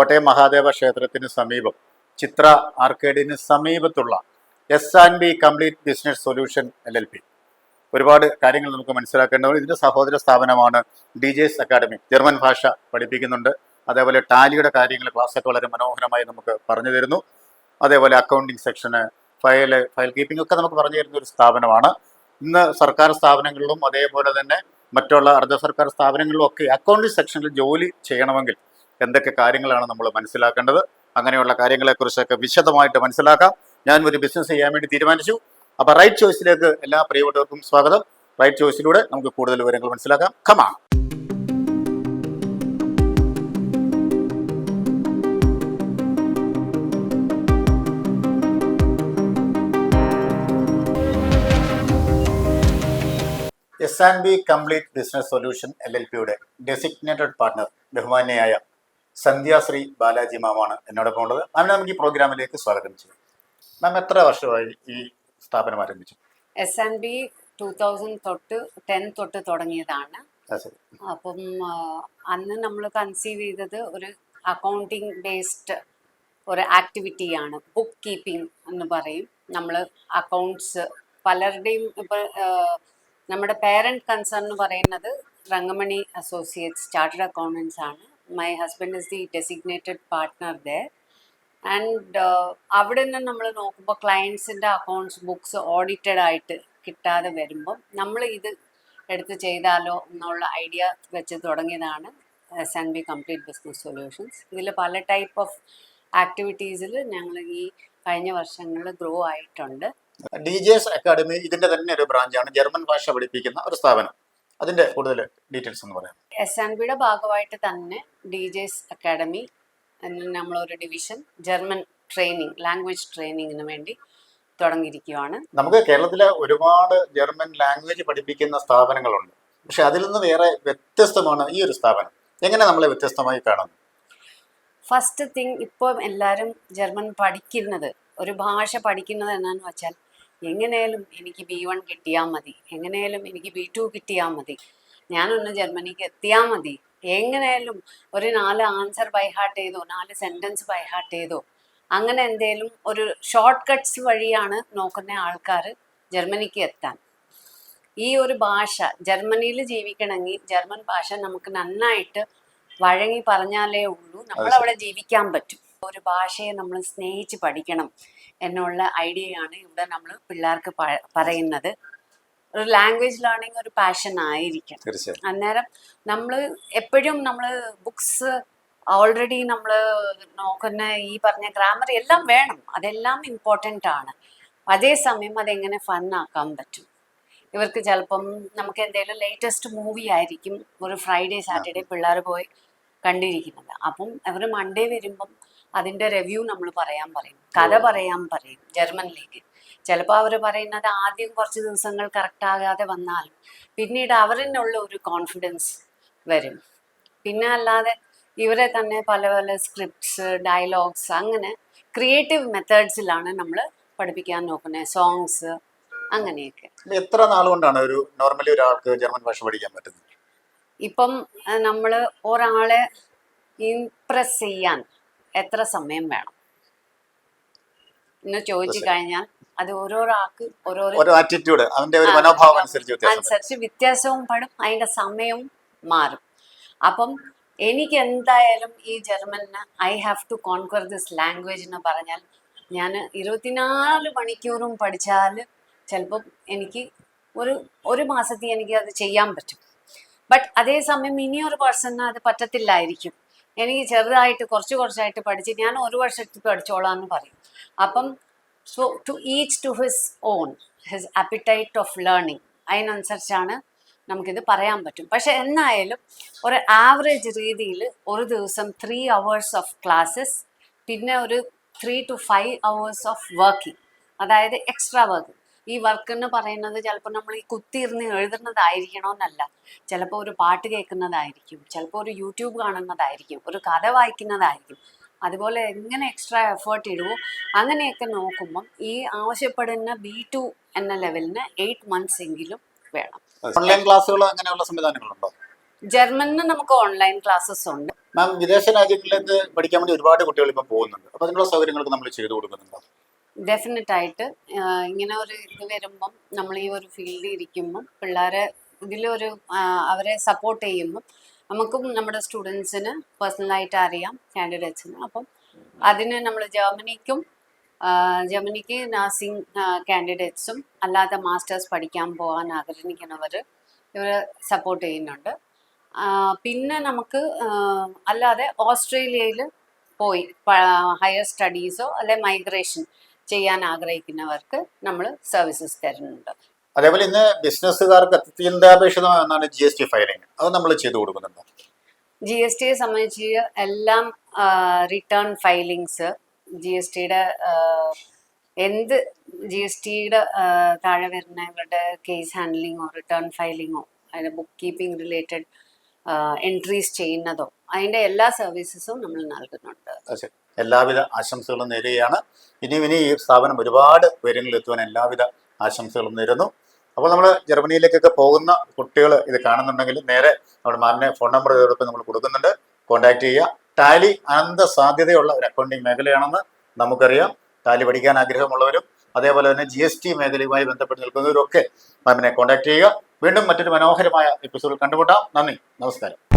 കോട്ടയം മഹാദേവ ക്ഷേത്രത്തിന് സമീപം ചിത്ര ആർക്കേഡിന് സമീപത്തുള്ള S and B complete business solution L L P ഒരുപാട് കാര്യങ്ങൾ നമുക്ക് മനസ്സിലാക്കേണ്ടത് ഇതിന്റെ സഹോദര സ്ഥാപനമാണ് ഡി ജെസ് അക്കാഡമി ജർമ്മൻ ഭാഷ പഠിപ്പിക്കുന്നുണ്ട്. അതേപോലെ ടാലിയുടെ കാര്യങ്ങൾ ക്ലാസ്സൊക്കെ വളരെ മനോഹരമായി നമുക്ക് പറഞ്ഞു തരുന്നു. അതേപോലെ അക്കൗണ്ടിങ് സെക്ഷന് ഫയൽ ഫയൽ കീപ്പിംഗ് ഒക്കെ നമുക്ക് പറഞ്ഞു തരുന്ന ഒരു സ്ഥാപനമാണ്. ഇന്ന് സർക്കാർ സ്ഥാപനങ്ങളിലും അതേപോലെ തന്നെ മറ്റുള്ള അർദ്ധ സർക്കാർ സ്ഥാപനങ്ങളിലും ഒക്കെ അക്കൗണ്ടിങ് സെക്ഷനിൽ ജോലി ചെയ്യണമെങ്കിൽ എന്തൊക്കെ കാര്യങ്ങളാണ് നമ്മൾ മനസ്സിലാക്കേണ്ടത്? അങ്ങനെയുള്ള കാര്യങ്ങളെക്കുറിച്ചൊക്കെ വിശദമായിട്ട് മനസ്സിലാക്കാം. ഞാൻ ഒരു ബിസിനസ് ചെയ്യാൻ വേണ്ടി തീരുമാനിച്ചു. അപ്പോൾ റൈറ്റ് ചോയ്സിലേക്ക് എല്ലാ പ്രിയപ്പെട്ടവർക്കും സ്വാഗതം. റൈറ്റ് ചോയ്സിലൂടെ നമുക്ക് കൂടുതൽ വിവരങ്ങൾ മനസ്സിലാക്കാം. കമാ S and B complete business solution L L പിയുടെ ഡെസിഗ്നേറ്റഡ് പാർട്ണർ ബഹുമാന്യയായ സന്ധ്യാശ്രീ ബാലാജി മാമാണ് എന്നോടൊപ്പം ഉള്ളത്. മാമിനെ നമുക്ക് ഈ പ്രോഗ്രാമിലേക്ക് സ്വാഗതം ചെയ്യും. മാം എത്ര വർഷമായി ഈ സ്ഥാപനം ആരംഭിച്ചു? S N B two thousand തൊട്ട് ടെൻ തൊട്ട് തുടങ്ങിയതാണ്. അപ്പം അന്ന് നമ്മൾ കൺസീവ് ചെയ്തത് ഒരു അക്കൗണ്ടിങ് ബേസ്ഡ് ഒരു ആക്ടിവിറ്റിയാണ് ബുക്ക് കീപ്പിംഗ് എന്ന് പറയും. നമ്മൾ അക്കൗണ്ട്സ് പലരുടെയും ഇപ്പോൾ നമ്മുടെ പേരന്റ് കൺസേൺ എന്ന് പറയുന്നത് രംഗമണി അസോസിയേറ്റ്സ് ചാർട്ടേഡ് അക്കൗണ്ടൻസ് ആണ്. My husband is the designated partner there and അവിടെ നിന്ന് നമ്മൾ നോക്കുമ്പോൾ ക്ലയൻസിന്റെ അക്കൗണ്ട്സ് ബുക്സ് ഓഡിറ്റഡ് ആയിട്ട് കിട്ടാതെ വരുമ്പം നമ്മൾ ഇത് എടുത്ത് ചെയ്താലോ എന്നുള്ള ഐഡിയ വെച്ച് തുടങ്ങിയതാണ് S and B complete business solutions ഇതിൽ പല ടൈപ്പ് ഓഫ് ആക്ടിവിറ്റീസിൽ ഞങ്ങൾ ഈ കഴിഞ്ഞ വർഷങ്ങളിൽ ഗ്രോ ആയിട്ടുണ്ട്. ഡി ജെ എസ് അക്കാഡമി ഇതിന്റെ തന്നെ ഒരു ബ്രാഞ്ചാണ് ജർമ്മൻ ഭാഷ പഠിപ്പിക്കുന്ന ഒരു സ്ഥാപനം. അതിന്റെ കൂടുതൽ ഡീറ്റെയിൽസ് ഒന്ന് പറയാം എസ് ആൻഡ് ബിയുടെ ഭാഗമായിട്ട് തന്നെ ഡി ജെസ് അക്കാഡമി നമ്മളൊരു ഡിവിഷൻ ജർമ്മൻ ട്രെയിനിങ് ലാംഗ്വേജ് ട്രെയിനിങ്ങിന് വേണ്ടി തുടങ്ങിയിരിക്കുകയാണ് നമുക്ക് കേരളത്തിലെ ഒരുപാട് ജർമ്മൻ ലാംഗ്വേജ് പഠിപ്പിക്കുന്ന സ്ഥാപനങ്ങളുണ്ട്. പക്ഷെ അതിൽ നിന്ന് വേറെ വ്യത്യസ്തമാണ് ഈ ഒരു സ്ഥാപനം. എങ്ങനെ നമ്മളെ വ്യത്യസ്തമായി കാണുന്നു? ഫസ്റ്റ് തിങ് ഇപ്പോൾ എല്ലാവരും ജർമ്മൻ പഠിക്കുന്നത് ഒരു ഭാഷ പഠിക്കുന്നത് എന്നാന്ന് വെച്ചാൽ എങ്ങനെയാലും എനിക്ക് ബി വൺ കിട്ടിയാൽ മതി. എങ്ങനെയാലും എനിക്ക് ബി ടു കിട്ടിയാൽ മതി. ഞാനൊന്ന് ജർമ്മനിക്ക് എത്തിയാൽ മതി. എങ്ങനെയാലും ഒരു നാല് ആൻസർ ബൈഹാർട്ട് ചെയ്തോ നാല് സെന്റൻസ് ബൈഹാർട്ട് ചെയ്തോ അങ്ങനെ എന്തേലും ഒരു ഷോർട്ട് കട്ട്സ് വഴിയാണ് നോക്കുന്ന ആൾക്കാർ ജർമ്മനിക്ക് എത്താൻ. ഈ ഒരു ഭാഷ ജർമ്മനിയിൽ ജീവിക്കണമെങ്കിൽ ജർമ്മൻ ഭാഷ നമുക്ക് നന്നായിട്ട് വഴങ്ങി പറഞ്ഞാലേ ഉള്ളൂ. നമ്മളവിടെ ജീവിക്കാൻ പറ്റും. ഒരു ഭാഷയെ നമ്മൾ സ്നേഹിച്ച് പഠിക്കണം എന്നുള്ള ഐഡിയയാണ് ഇവിടെ നമ്മൾ പിള്ളേർക്ക് പറയുന്നത്. ഒരു ലാംഗ്വേജ് ലേണിംഗ് ഒരു പാഷൻ ആയിരിക്കും അന്നേരം നമ്മൾ എപ്പോഴും നമ്മൾ ബുക്സ് ഓൾറെഡി നമ്മൾ നോക്കുന്ന ഈ പറഞ്ഞ ഗ്രാമർ എല്ലാം വേണം. അതെല്ലാം ഇമ്പോർട്ടന്റ് ആണ്. അതേസമയം അതെങ്ങനെ ഫണ്ണാക്കാൻ പറ്റും? ഇവർക്ക് ചിലപ്പം നമുക്ക് എന്തെങ്കിലും ലേറ്റസ്റ്റ് മൂവി ആയിരിക്കും. ഒരു ഫ്രൈഡേ സാറ്റർഡേ പിള്ളേർ പോയി കണ്ടിരിക്കുന്നത്. അപ്പം അവർ മൺഡേ വരുമ്പം അതിന്റെ റിവ്യൂ നമ്മൾ പറയാൻ പറയും. കഥ പറയാൻ പറയും ജർമ്മനിലേക്ക് ചിലപ്പോൾ അവർ പറയുന്നത് ആദ്യം കുറച്ച് ദിവസങ്ങൾ കറക്റ്റ് ആകാതെ വന്നാലും പിന്നീട് അവരിനുള്ള ഒരു കോൺഫിഡൻസ് വരും. പിന്നെ അല്ലാതെ ഇവരെ തന്നെ പല പല സ്ക്രിപ്റ്റ്സ് ഡയലോഗ്സ് അങ്ങനെ ക്രിയേറ്റീവ് മെത്തേഡ്സിലാണ് നമ്മൾ പഠിപ്പിക്കാൻ നോക്കുന്നത് സോങ്സ് അങ്ങനെയൊക്കെ. എത്ര എത്ര നാളുകൊണ്ടാണ് ഒരു നോർമലി ഒരാൾക്ക് ജർമ്മൻ ഭാഷ പഠിക്കാൻ പറ്റുന്നത്? ഇപ്പം നമ്മൾ ഒരാളെ ഇംപ്രസ് ചെയ്യാൻ എത്ര സമയം വേണം? എന്ന് ചോദിച്ചു കഴിഞ്ഞാൽ അത് ഓരോരാൾക്ക് ഓരോരോ ഓരോ ആറ്റിറ്റ്യൂഡ് അതിന്റെ ഒരു മനോഭാവം അനുസരിച്ച് വ്യത്യാസവും പടും അതിന്റെ സമയവും മാറും. അപ്പം എനിക്ക് എന്തായാലും ഈ ജർമ്മനിന് I have to conquer this language എന്ന് പറഞ്ഞാൽ ഞാൻ ഇരുപത്തിനാല് മണിക്കൂറും പഠിച്ചാൽ ചിലപ്പം എനിക്ക് ഒരു ഒരു മാസത്തിൽ എനിക്ക് അത് ചെയ്യാൻ പറ്റും. ബട്ട് അതേസമയം ഇനിയൊരു പേഴ്സണിന് അത് പറ്റത്തില്ലായിരിക്കും. എനിക്ക് ചെറുതായിട്ട് കുറച്ച് കുറച്ചായിട്ട് പഠിച്ച് ഞാൻ ഒരു വർഷത്തിൽ പഠിച്ചോളാം എന്ന് പറയും. അപ്പം so to each to his own his appetite of learning അതിനനുസരിച്ചാണ് നമുക്കിത് പറയാൻ പറ്റും. പക്ഷെ എന്നായാലും ഒരു ആവറേജ് രീതിയിൽ ഒരു ദിവസം ത്രീ അവേഴ്സ് ഓഫ് ക്ലാസ്സസ് പിന്നെ ഒരു three to five hours of working അതായത് എക്സ്ട്രാ വർക്ക് ഈ വർക്ക് എന്ന് പറയുന്നത് ചിലപ്പോൾ നമ്മൾ ഈ കുത്തിയിരുന്ന് എഴുതുന്നതായിരിക്കണമെന്നല്ല ചിലപ്പോൾ ഒരു പാട്ട് കേൾക്കുന്നതായിരിക്കും. ചിലപ്പോൾ ഒരു യൂട്യൂബ് കാണുന്നതായിരിക്കും. ഒരു കഥ വായിക്കുന്നതായിരിക്കും. അതുപോലെ എങ്ങനെ എക്സ്ട്രാ എഫേർട്ട് ഇടുമോ അങ്ങനെയൊക്കെ നോക്കുമ്പം ഈ ആവശ്യപ്പെടുന്ന ബി ടു എന്ന ലെവലിന് എയ്റ്റ് മന്ത്സ് എങ്കിലും വേണം. ഓൺലൈൻ ക്ലാസ്സുകൾ അങ്ങനെയുള്ള സംവിധാനങ്ങളുണ്ടോ? ജർമ്മനിന് നമുക്ക് ഓൺലൈൻ ക്ലാസ്സസ് ഉണ്ട്. മാം വിദേശ രാജ്യങ്ങളിലേക്ക് പഠിക്കാൻ വേണ്ടി ഒരുപാട് കുട്ടികൾ ഇപ്പം പോകുന്നുണ്ട്. അപ്പോൾ അതിനുള്ള സൗകര്യങ്ങളൊക്കെ നമ്മൾ ചെയ്തു കൊടുക്കുന്നുണ്ടോ? ഡെഫിനറ്റ് ആയിട്ട് ഇങ്ങനെ ഒരു ഇത് വരുമ്പം നമ്മൾ ഈ ഒരു ഫീൽഡിൽ ഇരിക്കുമ്പം പിള്ളേരെ ഇതിലൊരു അവരെ സപ്പോർട്ട് ചെയ്യുമ്പം നമുക്കും നമ്മുടെ സ്റ്റുഡൻസിന് പേഴ്സണലായിട്ട് അറിയാം കാൻഡിഡേറ്റ്സിന് അപ്പം അതിന് നമ്മൾ ജർമ്മനിക്കും ജർമ്മനിക്ക് നഴ്സിംഗ് കാൻഡിഡേറ്റ്സും അല്ലാതെ മാസ്റ്റേഴ്സ് പഠിക്കാൻ പോകാൻ ആഗ്രഹിക്കുന്നവർ ഇവർ സപ്പോർട്ട് ചെയ്യുന്നുണ്ട്. പിന്നെ നമുക്ക് അല്ലാതെ ഓസ്ട്രേലിയയിൽ പോയി ഹയർ സ്റ്റഡീസോ അല്ലെ മൈഗ്രേഷൻ ചെയ്യാൻ ആഗ്രഹിക്കുന്നവർക്ക് നമ്മൾ സർവീസസ് തരുന്നുണ്ട്. അതേപോലെ ഇന്ന് ബിസിനസ്സുകാർക്ക് അത്യന്താപേക്ഷിതമാണ് ജി എസ് ടി ഫയലിംഗ് അത് നമ്മൾ ചെയ്തു കൊടുക്കുന്നുണ്ട്? ജി എസ് ടിയെ സംബന്ധിച്ച് എല്ലാം റിട്ടേൺ ഫയലിങ്സ് ജി എസ് ടിയുടെ എന്ത് ജി എസ് ടിയുടെ താഴെ വരുന്നവരുടെ കേസ് ഹാൻഡ്ലിങ്ങോ റിട്ടേൺ ഫയലിങ്ങോ അതിന്റെ ബുക്ക് കീപ്പിംഗ് റിലേറ്റഡ് എൻട്രീസ് ചെയ്യുന്നതോ അതിന്റെ എല്ലാ സർവീസസും നമ്മൾ നൽകുന്നുണ്ട്. എല്ലാവിധ ആശംസകളും നേരുകയാണ്. ഇനിയും ഇനി ഈ സ്ഥാപനം ഒരുപാട് ഉയരങ്ങളിൽ എത്തുവാൻ എല്ലാവിധ ആശംസകളും നേരുന്നു. അപ്പോൾ നമ്മൾ ജർമ്മനിയിലേക്കൊക്കെ പോകുന്ന കുട്ടികൾ ഇത് കാണുന്നുണ്ടെങ്കിൽ നേരെ നമ്മുടെ മാമിനെ ഫോൺ നമ്പർ ഇതോടൊപ്പം നമ്മൾ കൊടുക്കുന്നുണ്ട്. കോൺടാക്ട് ചെയ്യുക. ടാലി അനന്ത സാധ്യതയുള്ള ഒരു അക്കൗണ്ടിങ് മേഖലയാണെന്ന് നമുക്കറിയാം. ടാലി പഠിക്കാൻ ആഗ്രഹമുള്ളവരും അതേപോലെ തന്നെ ജി എസ് ടി മേഖലയുമായി ബന്ധപ്പെട്ട് നിൽക്കുന്നവരും ഒക്കെ മാമിനെ കോൺടാക്ട് ചെയ്യുക. വീണ്ടും മറ്റൊരു മനോഹരമായ എപ്പിസോഡിൽ കണ്ടുമുട്ടാം. നന്ദി. നമസ്കാരം.